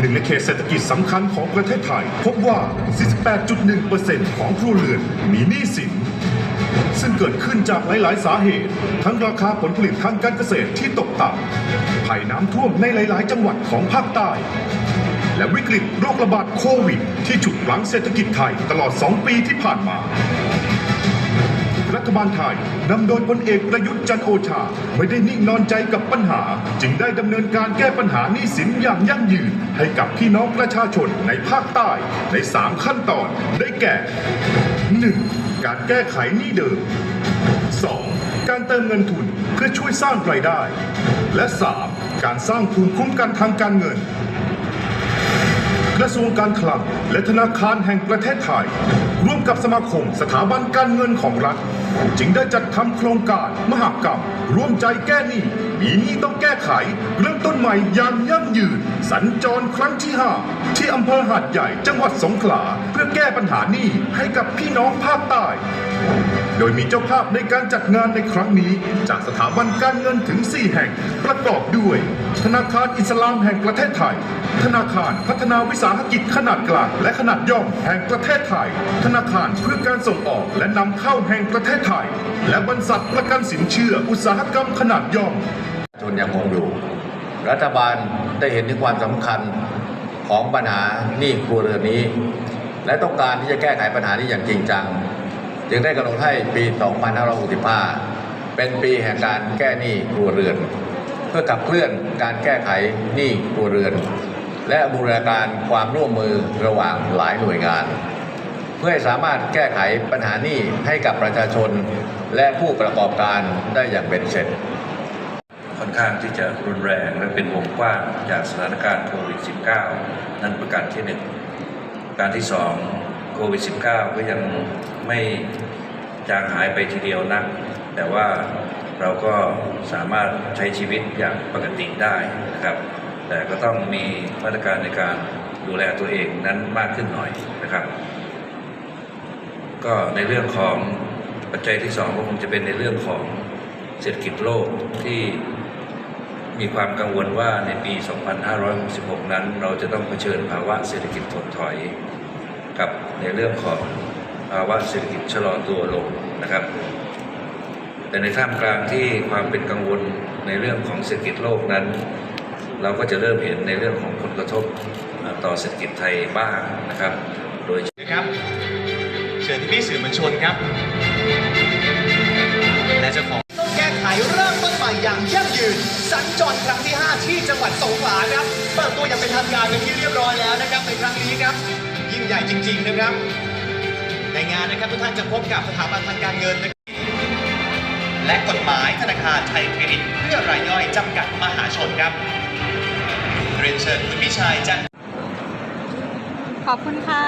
หนึ่งในเขตเศรษฐกิจสำคัญของประเทศไทย พบว่า 48.1%ของครัวเรือนมีหนี้สิน ซึ่งเกิดขึ้นจากหลาย ๆ สาเหตุ ทั้งราคาผลผลิตทางการเกษตรที่ตกต่ำภัยน้ำท่วมในหลาย ๆ จังหวัดของภาคใต้ และวิกฤตโรคระบาดโควิด ที่ฉุดรั้งเศรษฐกิจไทยตลอด 2 ปีที่ผ่านมา รัฐบาลไทยนำโดยพลเอกประยุทธ์จันโอชา ไม่ได้นิ่งนอนใจกับปัญหา จึงได้ดำเนินการแก้ปัญหาหนี้สินอย่างยั่งยืน ให้กับพี่น้องประชาชนในภาคใต้ใน 3 ขั้นตอนได้แก่ 1. การแก้ไขหนี้เดิม 2. การเติมเงินทุนเพื่อช่วยสร้างรายได้ และ 3. การสร้างภูมิคุ้มกันทางการเงิน กระทรวงการคลัง และธนาคารแห่งประเทศไทย ร่วมกับสมาคมสถาบันการเงินของรัฐ จึงได้จัดทำโครงการมหากรรม ร่วมใจแก้หนี้มีหนี้ต้องแก้ไข เริ่มต้นใหม่อย่างยั่งยืน สัญจรครั้งที่ 5 ที่อำเภอหาดใหญ่จังหวัดสงขลา เพื่อแก้ปัญหาหนี้ให้กับพี่น้องภาคใต้โดยมีเจ้าภาพในการจัดงานในครั้งนี้ จากสถาบันการเงินถึง 4 แห่ง ประกอบด้วย ธนาคารอิสลามแห่งประเทศไทย ธนาคารพัฒนาวิสาหกิจขนาดกลางและขนาดย่อมแห่งประเทศไทย ธนาคารเพื่อการส่งออกและนำเข้าแห่งประเทศไทย และบรรษัทประกันสินเชื่ออุตสาหกรรมขนาดย่อมชนยังคงอยู่ รัฐบาลได้เห็นถึงความสำคัญของปัญหาหนี้ครัวเรือนนี้ และต้องการที่จะแก้ไขปัญหานี้อย่างจริงจัง จึงได้กำหนดให้ปี 2565 เป็นปีแห่งการแก้หนี้ครัวเรือน เพื่อขับเคลื่อนการแก้ไขหนี้ครัวเรือน และบูรณาการความร่วมมือระหว่างหลายหน่วยงาน เพื่อให้สามารถแก้ไขปัญหานี้ให้กับประชาชน และผู้ประกอบการได้อย่างเป็นเสร็จ ค่อนข้างที่จะรุนแรงและเป็นวงกว้างจากสถานการณ์โควิด -19 นั่นประการที่หนึ่งการที่สองโควิด -19 ก็ยังไม่จางหายไปทีเดียวนัก แต่ว่าเราก็สามารถใช้ชีวิตอย่างปกติได้นะครับ แต่ก็ต้องมีมาตรการในการดูแลตัวเองนั้นมากขึ้นหน่อยนะครับ ก็ในเรื่องของปัจจัยที่สองก็คงจะเป็นในเรื่องของเศรษฐกิจโลกที่มีความกังวลว่าในปี 2566 นั้น เราจะต้องเผชิญภาวะเศรษฐกิจถดถอย กับในเรื่องของภาวะเศรษฐกิจชะลอตัวลงนะครับ แต่ในท่ามกลางที่ความเป็นกังวลในเรื่องของเศรษฐกิจโลกนั้น เราก็จะเริ่มเห็นในเรื่องของผลกระทบต่อเศรษฐกิจไทยบ้างนะครับ โดยนะครับเชิญที่พี่สื่อมวลชนครับและเจะของต้องแก้ไขเริ่มต้นใหม่อย่างยั่งยืน สัญจรครั้งที่ 5 ที่จังหวัดสงขลาครับเปิดตัวอย่างเป็นทางการเป็นที่เรียบร้อยแล้วนะครับในครั้งนี้ครับ ยิ่งใหญ่จริง ๆ นะครับ ในงานนะครับทุกท่านจะพบกับสถาบันทางการเงิน และกฎหมายธนาคารไทยเครดิตเพื่อรายย่อยจำกัดมหาชนครับ รียนเชิญคุณพิชัยจันขอบคุณค่ะ